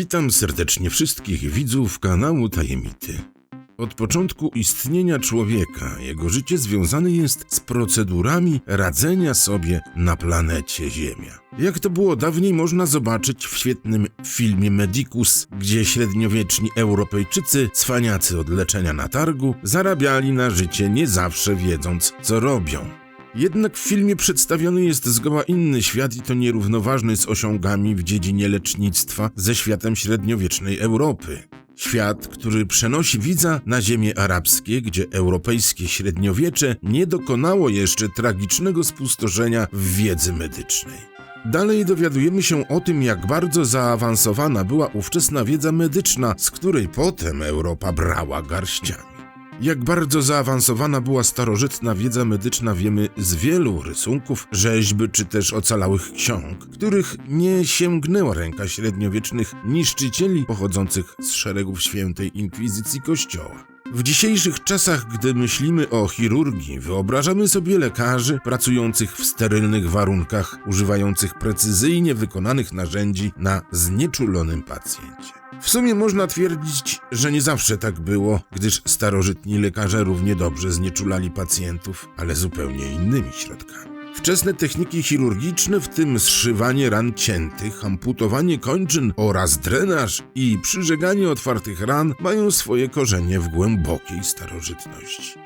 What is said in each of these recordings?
Witam serdecznie wszystkich widzów kanału Tajemity. Od początku istnienia człowieka jego życie związane jest z procedurami radzenia sobie na planecie Ziemia. Jak to było dawniej, można zobaczyć w świetnym filmie Medicus, gdzie średniowieczni Europejczycy, cwaniacy od leczenia na targu, zarabiali na życie nie zawsze wiedząc, co robią. Jednak w filmie przedstawiony jest zgoła inny świat i to nierównoważny z osiągami w dziedzinie lecznictwa ze światem średniowiecznej Europy. Świat, który przenosi widza na ziemie arabskie, gdzie europejskie średniowiecze nie dokonało jeszcze tragicznego spustoszenia w wiedzy medycznej. Dalej dowiadujemy się o tym, jak bardzo zaawansowana była ówczesna wiedza medyczna, z której potem Europa brała garściami. Jak bardzo zaawansowana była starożytna wiedza medyczna wiemy z wielu rysunków, rzeźby czy też ocalałych ksiąg, których nie sięgnęła ręka średniowiecznych niszczycieli pochodzących z szeregów świętej inkwizycji Kościoła. W dzisiejszych czasach, gdy myślimy o chirurgii, wyobrażamy sobie lekarzy pracujących w sterylnych warunkach, używających precyzyjnie wykonanych narzędzi na znieczulonym pacjencie. W sumie można twierdzić, że nie zawsze tak było, gdyż starożytni lekarze równie dobrze znieczulali pacjentów, ale zupełnie innymi środkami. Wczesne techniki chirurgiczne, w tym zszywanie ran ciętych, amputowanie kończyn oraz drenaż i przyżeganie otwartych ran, mają swoje korzenie w głębokiej starożytności.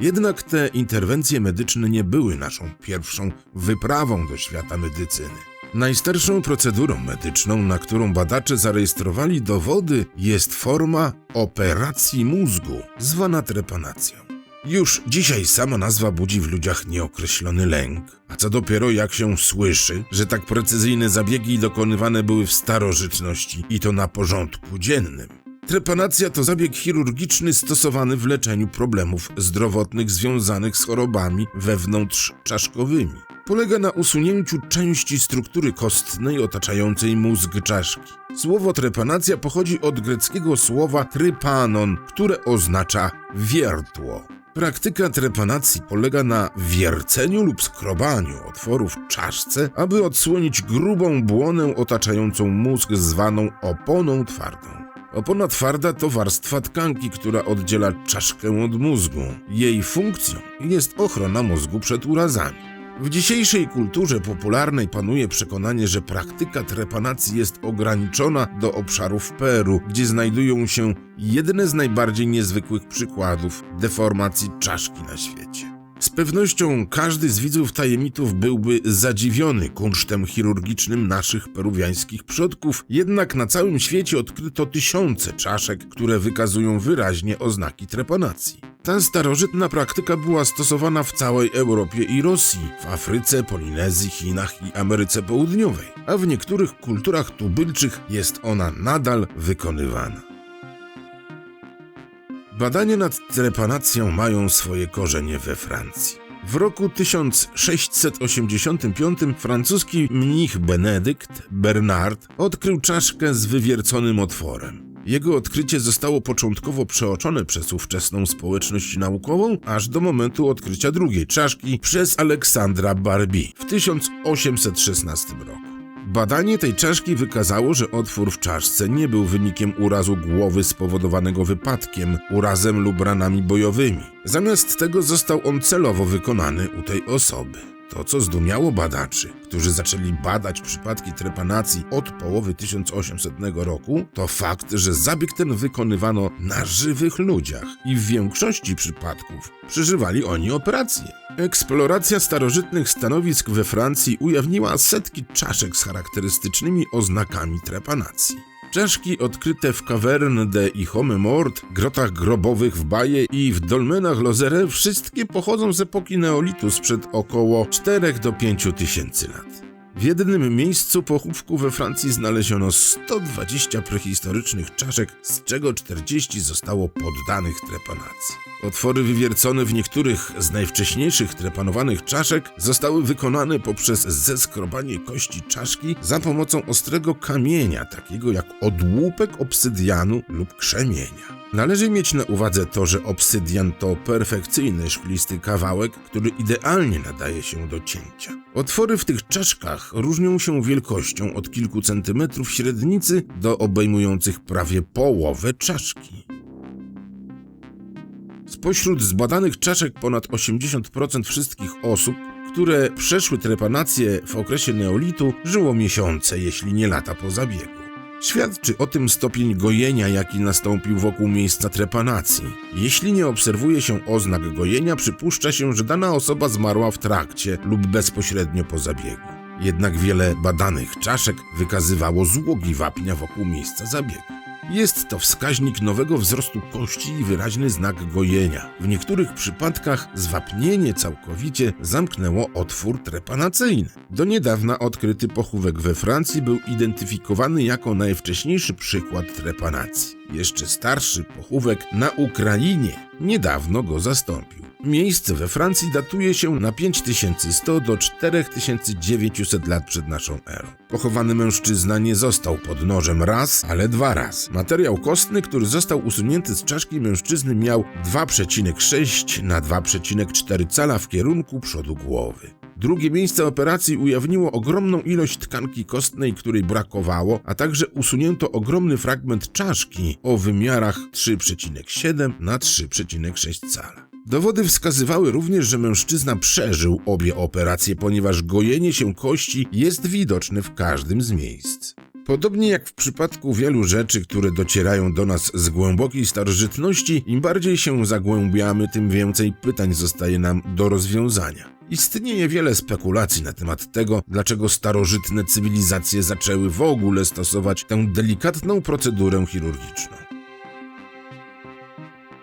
Jednak te interwencje medyczne nie były naszą pierwszą wyprawą do świata medycyny. Najstarszą procedurą medyczną, na którą badacze zarejestrowali dowody, jest forma operacji mózgu, zwana trepanacją. Już dzisiaj sama nazwa budzi w ludziach nieokreślony lęk, a co dopiero jak się słyszy, że tak precyzyjne zabiegi dokonywane były w starożytności i to na porządku dziennym. Trepanacja to zabieg chirurgiczny stosowany w leczeniu problemów zdrowotnych związanych z chorobami wewnątrzczaszkowymi. Polega na usunięciu części struktury kostnej otaczającej mózg czaszki. Słowo trepanacja pochodzi od greckiego słowa trypanon, które oznacza wiertło. Praktyka trepanacji polega na wierceniu lub skrobaniu otworu w czaszce, aby odsłonić grubą błonę otaczającą mózg zwaną oponą twardą. Opona twarda to warstwa tkanki, która oddziela czaszkę od mózgu. Jej funkcją jest ochrona mózgu przed urazami. W dzisiejszej kulturze popularnej panuje przekonanie, że praktyka trepanacji jest ograniczona do obszarów Peru, gdzie znajdują się jedne z najbardziej niezwykłych przykładów deformacji czaszki na świecie. Z pewnością każdy z widzów tajemników byłby zadziwiony kunsztem chirurgicznym naszych peruwiańskich przodków, jednak na całym świecie odkryto tysiące czaszek, które wykazują wyraźnie oznaki trepanacji. Ta starożytna praktyka była stosowana w całej Europie i Rosji, w Afryce, Polinezji, Chinach i Ameryce Południowej, a w niektórych kulturach tubylczych jest ona nadal wykonywana. Badania nad trepanacją mają swoje korzenie we Francji. W roku 1685 francuski mnich Benedykt Bernard odkrył czaszkę z wywierconym otworem. Jego odkrycie zostało początkowo przeoczone przez ówczesną społeczność naukową, aż do momentu odkrycia drugiej czaszki przez Aleksandra Barbie w 1816 roku. Badanie tej czaszki wykazało, że otwór w czaszce nie był wynikiem urazu głowy spowodowanego wypadkiem, urazem lub ranami bojowymi. Zamiast tego został on celowo wykonany u tej osoby. To, co zdumiało badaczy, którzy zaczęli badać przypadki trepanacji od połowy 1800 roku, to fakt, że zabieg ten wykonywano na żywych ludziach i w większości przypadków przeżywali oni operację. Eksploracja starożytnych stanowisk we Francji ujawniła setki czaszek z charakterystycznymi oznakami trepanacji. Czaszki odkryte w Caverne de Ichome Mort, grotach grobowych w Baje i w dolmenach Lozere wszystkie pochodzą z epoki neolitu sprzed około 4 do 5 tysięcy lat. W jednym miejscu pochówku we Francji znaleziono 120 prehistorycznych czaszek, z czego 40 zostało poddanych trepanacji. Otwory wywiercone w niektórych z najwcześniejszych trepanowanych czaszek zostały wykonane poprzez zeskrobanie kości czaszki za pomocą ostrego kamienia, takiego jak odłupek obsydianu lub krzemienia. Należy mieć na uwadze to, że obsydian to perfekcyjny szklisty kawałek, który idealnie nadaje się do cięcia. Otwory w tych czaszkach różnią się wielkością od kilku centymetrów średnicy do obejmujących prawie połowę czaszki. Spośród zbadanych czaszek ponad 80% wszystkich osób, które przeszły trepanację w okresie neolitu, żyło miesiące, jeśli nie lata po zabiegu. Świadczy o tym stopień gojenia, jaki nastąpił wokół miejsca trepanacji. Jeśli nie obserwuje się oznak gojenia, przypuszcza się, że dana osoba zmarła w trakcie lub bezpośrednio po zabiegu. Jednak wiele badanych czaszek wykazywało złogi wapnia wokół miejsca zabiegu. Jest to wskaźnik nowego wzrostu kości i wyraźny znak gojenia. W niektórych przypadkach zwapnienie całkowicie zamknęło otwór trepanacyjny. Do niedawna odkryty pochówek we Francji był identyfikowany jako najwcześniejszy przykład trepanacji. Jeszcze starszy pochówek na Ukrainie niedawno go zastąpił. Miejsce we Francji datuje się na 5100 do 4900 lat przed naszą erą. Pochowany mężczyzna nie został pod nożem raz, ale dwa razy. Materiał kostny, który został usunięty z czaszki mężczyzny miał 2,6 na 2,4 cala w kierunku przodu głowy. Drugie miejsce operacji ujawniło ogromną ilość tkanki kostnej, której brakowało, a także usunięto ogromny fragment czaszki o wymiarach 3,7 na 3,6 cala. Dowody wskazywały również, że mężczyzna przeżył obie operacje, ponieważ gojenie się kości jest widoczne w każdym z miejsc. Podobnie jak w przypadku wielu rzeczy, które docierają do nas z głębokiej starożytności, im bardziej się zagłębiamy, tym więcej pytań zostaje nam do rozwiązania. Istnieje wiele spekulacji na temat tego, dlaczego starożytne cywilizacje zaczęły w ogóle stosować tę delikatną procedurę chirurgiczną.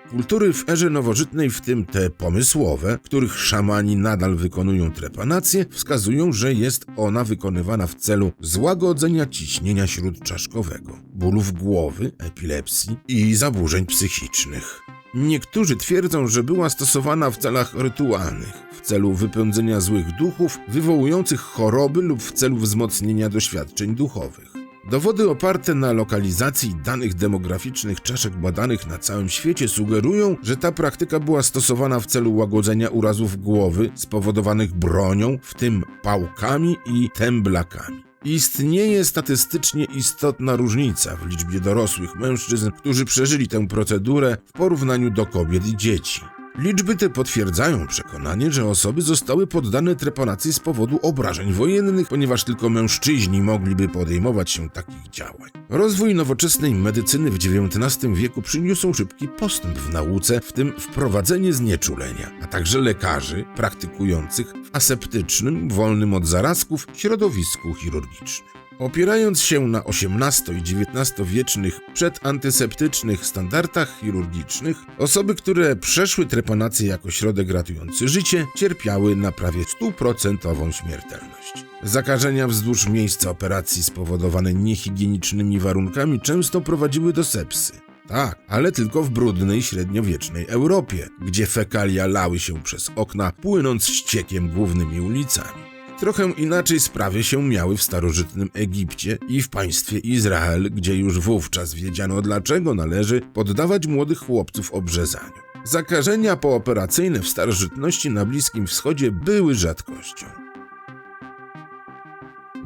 Kultury w erze nowożytnej, w tym te pomysłowe, których szamani nadal wykonują trepanację, wskazują, że jest ona wykonywana w celu złagodzenia ciśnienia śródczaszkowego, bólów głowy, epilepsji i zaburzeń psychicznych. Niektórzy twierdzą, że była stosowana w celach rytualnych, w celu wypędzenia złych duchów, wywołujących choroby lub w celu wzmocnienia doświadczeń duchowych. Dowody oparte na lokalizacji danych demograficznych czaszek badanych na całym świecie sugerują, że ta praktyka była stosowana w celu łagodzenia urazów głowy spowodowanych bronią, w tym pałkami i temblakami. Istnieje statystycznie istotna różnica w liczbie dorosłych mężczyzn, którzy przeżyli tę procedurę w porównaniu do kobiet i dzieci. Liczby te potwierdzają przekonanie, że osoby zostały poddane trepanacji z powodu obrażeń wojennych, ponieważ tylko mężczyźni mogliby podejmować się takich działań. Rozwój nowoczesnej medycyny w XIX wieku przyniósł szybki postęp w nauce, w tym wprowadzenie znieczulenia, a także lekarzy praktykujących w aseptycznym, wolnym od zarazków środowisku chirurgicznym. Opierając się na XVIII i XIX-wiecznych przedantyseptycznych standardach chirurgicznych, osoby, które przeszły trepanację jako środek ratujący życie, cierpiały na prawie stuprocentową śmiertelność. Zakażenia wzdłuż miejsca operacji spowodowane niehigienicznymi warunkami często prowadziły do sepsy. Tak, ale tylko w brudnej średniowiecznej Europie, gdzie fekalia lały się przez okna, płynąc ściekiem głównymi ulicami. Trochę inaczej sprawy się miały w starożytnym Egipcie i w państwie Izrael, gdzie już wówczas wiedziano dlaczego należy poddawać młodych chłopców obrzezaniu. Zakażenia pooperacyjne w starożytności na Bliskim Wschodzie były rzadkością.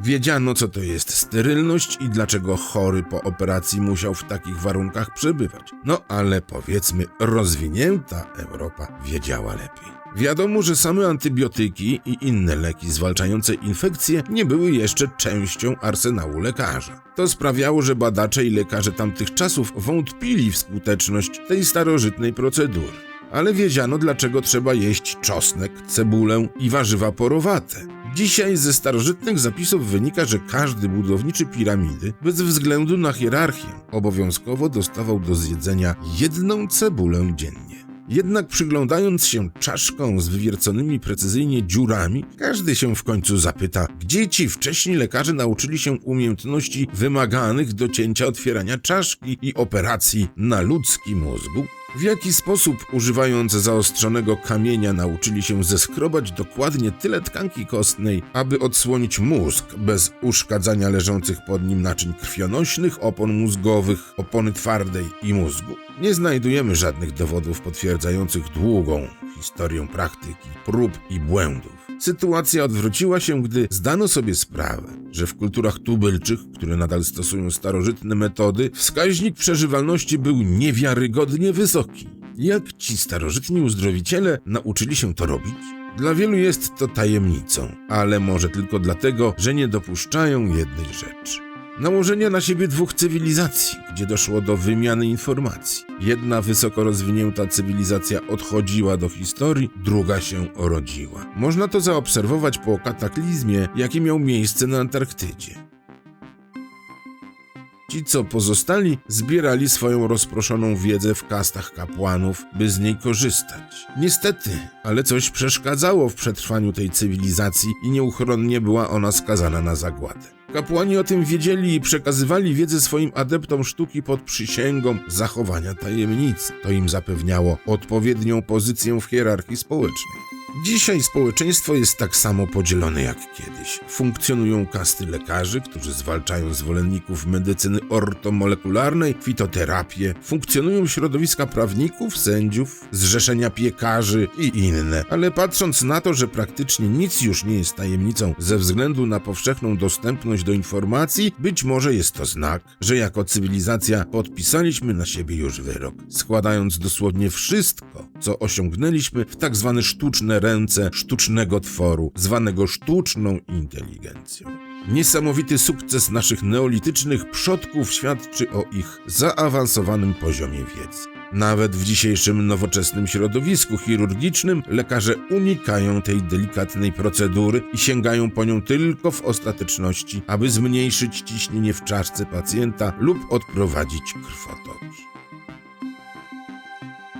Wiedziano, co to jest sterylność i dlaczego chory po operacji musiał w takich warunkach przebywać. No ale powiedzmy, rozwinięta Europa wiedziała lepiej. Wiadomo, że same antybiotyki i inne leki zwalczające infekcje nie były jeszcze częścią arsenału lekarza. To sprawiało, że badacze i lekarze tamtych czasów wątpili w skuteczność tej starożytnej procedury. Ale wiedziano, dlaczego trzeba jeść czosnek, cebulę i warzywa porowate. Dzisiaj ze starożytnych zapisów wynika, że każdy budowniczy piramidy, bez względu na hierarchię, obowiązkowo dostawał do zjedzenia jedną cebulę dziennie. Jednak przyglądając się czaszką z wywierconymi precyzyjnie dziurami, każdy się w końcu zapyta, gdzie ci wcześni lekarze nauczyli się umiejętności wymaganych do cięcia otwierania czaszki i operacji na ludzkim mózgu? W jaki sposób, używając zaostrzonego kamienia, nauczyli się zeskrobać dokładnie tyle tkanki kostnej, aby odsłonić mózg bez uszkadzania leżących pod nim naczyń krwionośnych, opon mózgowych, opony twardej i mózgu? Nie znajdujemy żadnych dowodów potwierdzających długą historię praktyki, prób i błędów. Sytuacja odwróciła się, gdy zdano sobie sprawę, że w kulturach tubylczych, które nadal stosują starożytne metody, wskaźnik przeżywalności był niewiarygodnie wysoki. Jak ci starożytni uzdrowiciele nauczyli się to robić? Dla wielu jest to tajemnicą, ale może tylko dlatego, że nie dopuszczają jednej rzeczy. Nałożenia na siebie dwóch cywilizacji, gdzie doszło do wymiany informacji. Jedna wysoko rozwinięta cywilizacja odchodziła do historii, druga się urodziła. Można to zaobserwować po kataklizmie, jaki miał miejsce na Antarktydzie. Ci, co pozostali, zbierali swoją rozproszoną wiedzę w kastach kapłanów, by z niej korzystać. Niestety, ale coś przeszkadzało w przetrwaniu tej cywilizacji i nieuchronnie była ona skazana na zagładę. Kapłani o tym wiedzieli i przekazywali wiedzę swoim adeptom sztuki pod przysięgą zachowania tajemnicy. To im zapewniało odpowiednią pozycję w hierarchii społecznej. Dzisiaj społeczeństwo jest tak samo podzielone jak kiedyś. Funkcjonują kasty lekarzy, którzy zwalczają zwolenników medycyny ortomolekularnej, fitoterapię. Funkcjonują środowiska prawników, sędziów, zrzeszenia piekarzy i inne. Ale patrząc na to, że praktycznie nic już nie jest tajemnicą ze względu na powszechną dostępność do informacji, być może jest to znak, że jako cywilizacja podpisaliśmy na siebie już wyrok, składając dosłownie wszystko, co osiągnęliśmy w tak zwane sztuczne ręce sztucznego tworu, zwanego sztuczną inteligencją. Niesamowity sukces naszych neolitycznych przodków świadczy o ich zaawansowanym poziomie wiedzy. Nawet w dzisiejszym nowoczesnym środowisku chirurgicznym lekarze unikają tej delikatnej procedury i sięgają po nią tylko w ostateczności, aby zmniejszyć ciśnienie w czaszce pacjenta lub odprowadzić krwotok.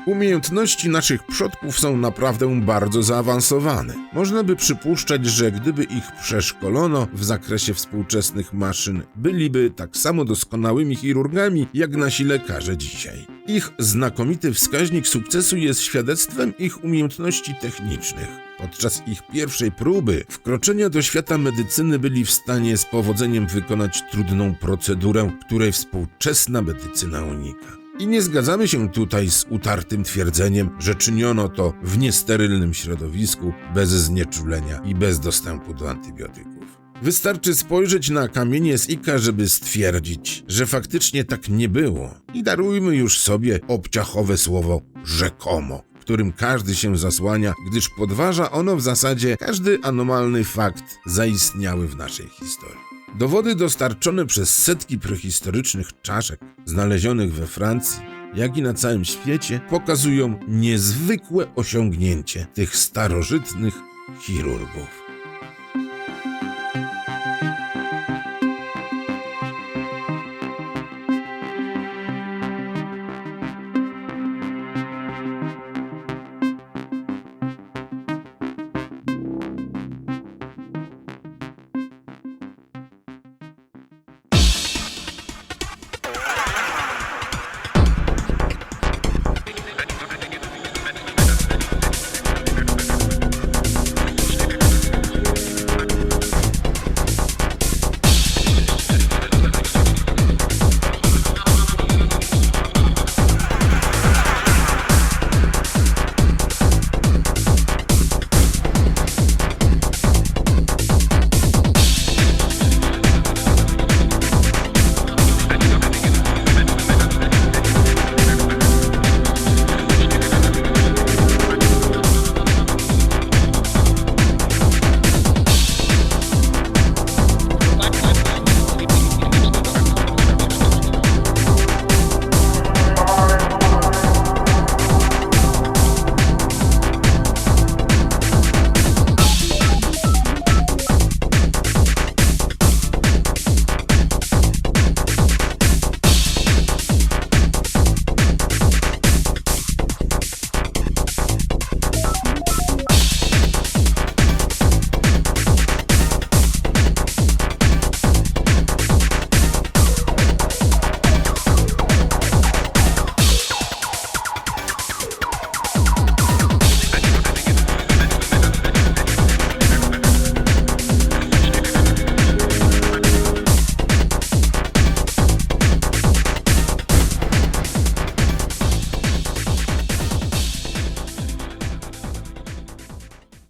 Umiejętności naszych przodków są naprawdę bardzo zaawansowane. Można by przypuszczać, że gdyby ich przeszkolono w zakresie współczesnych maszyn, byliby tak samo doskonałymi chirurgami jak nasi lekarze dzisiaj. Ich znakomity wskaźnik sukcesu jest świadectwem ich umiejętności technicznych. Podczas ich pierwszej próby wkroczenia do świata medycyny byli w stanie z powodzeniem wykonać trudną procedurę, której współczesna medycyna unika. I nie zgadzamy się tutaj z utartym twierdzeniem, że czyniono to w niesterylnym środowisku, bez znieczulenia i bez dostępu do antybiotyków. Wystarczy spojrzeć na kamienie z Ika, żeby stwierdzić, że faktycznie tak nie było. I darujmy już sobie obciachowe słowo rzekomo, którym każdy się zasłania, gdyż podważa ono w zasadzie każdy anomalny fakt zaistniały w naszej historii. Dowody dostarczone przez setki prehistorycznych czaszek znalezionych we Francji, jak i na całym świecie, pokazują niezwykłe osiągnięcie tych starożytnych chirurgów.